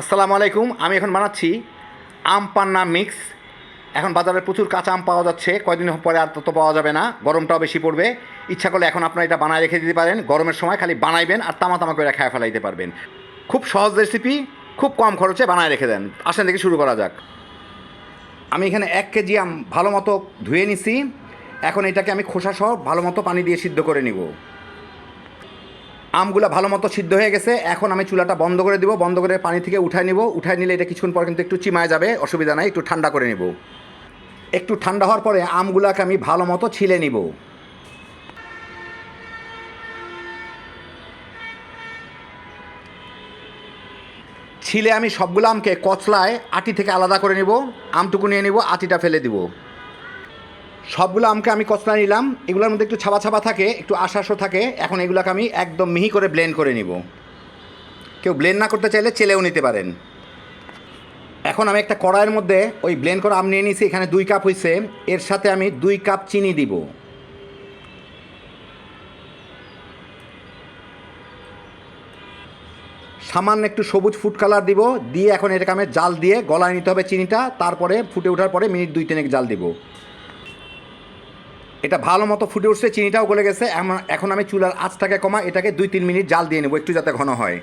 আসসালামু আলাইকুম, আমি এখন বানাচ্ছি আম পান্না মিক্স। এখন বাজারে প্রচুর কাঁচা আম পাওয়া যাচ্ছে, কয়েকদিন পরে আর তত পাওয়া যাবে না, গরমটাও বেশি পড়বে। ইচ্ছা করলে এখন আপনারা এটা বানায় রেখে দিতে পারেন, গরমের সময় খালি বানাইবেন আর তামা তামা করে খায় ফেলাইতে পারবেন। খুব সহজ রেসিপি খুব কম খরচে বানায় রেখে দেন। আসেন দেখে শুরু করা যাক। আমি এখানে এক কেজি আম ভালো মতো ধুয়ে নিছি। এখন এটাকে আমি খোসা সহ ভালো মতো পানি দিয়ে সিদ্ধ করে নিব। আমগুলো ভালো মতো সিদ্ধ হয়ে গেছে। এখন আমি চুলাটা বন্ধ করে দিব। বন্ধ করে পানি থেকে উঠায় নিব। উঠায় নিলে এটা কিছুক্ষণ পর কিন্তু একটু চিমায় যাবে। অসুবিধা নাই, একটু ঠান্ডা করে নিব। একটু ঠান্ডা হওয়ার পরে আমগুলাকে আমি ভালো মতো ছিলে নিব। ছিলে আমি সবগুলো আমকে কচলায় আটি থেকে আলাদা করে নিব। আমটুকু নিয়ে নিব, আটিটা ফেলে দিব। সবগুলো আমকে আমি কচলা নিলাম। এগুলোর মধ্যে একটু ছাবা ছাবা থাকে, একটু আশাশো থাকে। এখন এগুলোকে আমি একদম মিহি করে ব্লেন্ড করে নিব। কেউ ব্লেন্ড না করতে চাইলে চেলেও নিতে পারেন। এখন আমি একটা কড়াইয়ের মধ্যে ওই ব্লেন্ড করা আম নিয়ে নিয়েছি, এখানে দুই কাপ হয়েছে এর সাথে আমি দুই কাপ চিনি দিব। সামান্য একটু সবুজ ফুড কালার দিব। দিয়ে এখন এটাকে আমি জাল দিয়ে গলায় নিতে হবে চিনিটা। তারপরে ফুটে ওঠার পরে মিনিট দুই তিনেক জাল দিব। এটা ভালো মতো ফুটে উঠছে, চিনিটাও গলে গেছে। এখন আমি চুলার আঁচটাকে কমা এটাকে দুই তিন মিনিট জাল দিয়ে নেব, একটু যাতে ঘন হয়।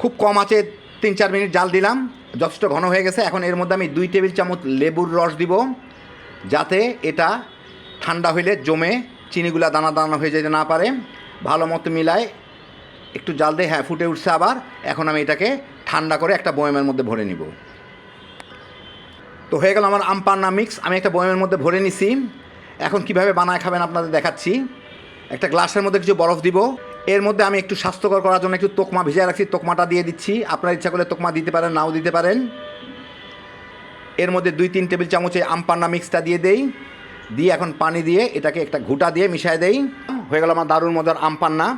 খুব কম আছে, তিন চার মিনিট জাল দিলাম, যথেষ্ট ঘন হয়ে গেছে। এখন এর মধ্যে আমি দুই টেবিল চামচ লেবুর রস দিব, যাতে এটা ঠান্ডা হইলে জমে, চিনিগুলা দানা দানা হয়ে যেতে না পারে। ভালো মতো মিলায়, একটু জাল দিয়ে হ্যাঁ ফুটে উঠছে আবার। এখন আমি এটাকে ঠান্ডা করে একটা বয়ামের মধ্যে ভরে নিব। তো হয়ে গেল আমার আম পান্না মিক্স। আমি একটা বয়ামের মধ্যে ভরে নিছি। এখন কীভাবে বানায় খাবেন আপনাদের দেখাচ্ছি। একটা গ্লাসের মধ্যে কিছু বরফ দিব। এর মধ্যে আমি একটু স্বাস্থ্যকর করার জন্য একটু তোকমা ভিজিয়ে রাখছি, তোকমাটা দিয়ে দিচ্ছি। আপনার ইচ্ছা করলে তোকমা দিতে পারেন, নাও দিতে পারেন। এর মধ্যে দুই তিন টেবিল চামচে আম পান্না মিক্সটা দিয়ে দেই। দিয়ে এখন পানি দিয়ে এটাকে একটা ঘুটা দিয়ে মিশিয়ে দেই। হয়ে গেল আমার দারুণ মজার আম পান্না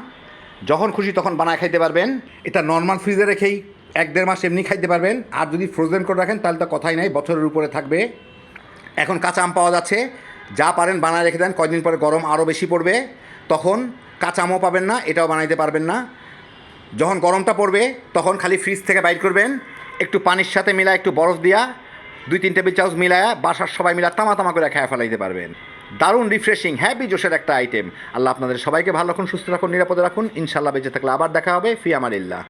যখন খুশি তখন বানায় খাইতে পারবেন। এটা নর্মাল ফ্রিজে রেখেই এক দেড় মাস এমনি খাইতে পারবেন। আর যদি ফ্রোজেন করে রাখেন তাহলে তো কথাই নাই, বছরের উপরে থাকবে। এখন কাঁচা আম পাওয়া যাচ্ছে। যা পারেন বানায় রেখে দেন, কয়দিন পরে গরম আরও বেশি পড়বে, তখন কাঁচা আমও পাবেন না, এটাও বানাইতে পারবেন না। যখন গরমটা পড়বে, তখন খালি ফ্রিজ থেকে বাইর করবেন, একটু পানির সাথে মিলা একটু বরফ দিয়া, দুই তিন টেবিল চামচ মিলায়া বাসার সবাই মিলা তামা তামা করে খেয়ে ফেলাইতে পারবেন। দারুণ রিফ্রেশিং হ্যাপি জোশের একটা আইটেম আল্লাহ আপনাদের সবাইকে ভালো রাখুন, সুস্থ রাখুন, নিরাপদে রাখুন। ইনশাল্লাহ বেঁচে থাকলে আবার দেখা হবে। ফি আমারিল্লাহ